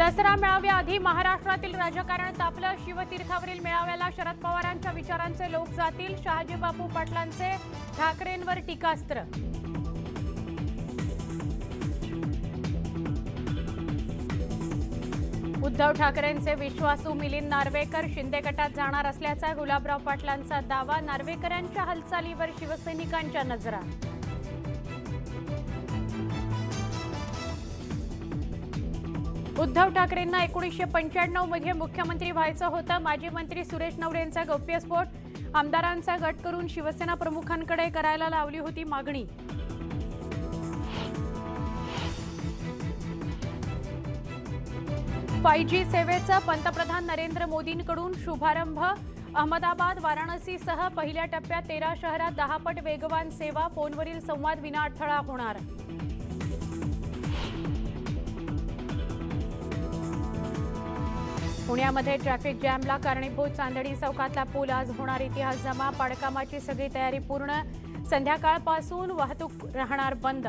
दसरा मेळाव्याआधी महाराष्ट्रातील राजकारण तापलं. शिवतीर्थावरील मेळाव्याला शरद पवारांच्या विचारांचे लोक जातील. शहाजीबापू पाटलांचे ठाकरेंवर टीकास्त्र. उद्धव ठाकरेंचे विश्वासू मिलिंद नार्वेकर शिंदे गटात जाणार असल्याचा गुलाबराव पाटलांचा दावा. नार्वेकरांच्या हालचालीवर शिवसैनिकांच्या नजरा. उद्धव ठाकरेंना एकोणीसशे पंच्याण्णवमध्ये मुख्यमंत्री व्हायचं होतं. माजी मंत्री सुरेश नवरेंचा गौप्यस्फोट आमदारांचा गट करून शिवसेना प्रमुखांकडे करायला लावली होती मागणी. फाय जी सेवेचा पंतप्रधान नरेंद्र मोदींकडून शुभारंभ. अहमदाबाद वाराणसीसह पहिल्या टप्प्यात तेरा शहरात दहापट वेगवान सेवा. फोनवरील संवाद विना अडथळा होणार. पुण्यामध्ये ट्रॅफिक जॅमला कारणीभूत चांदणी चौकातला पूल आज होणार इतिहास जमा. पाडकामाची सगळी तयारी पूर्ण. संध्याकाळपासून वाहतूक राहणार बंद.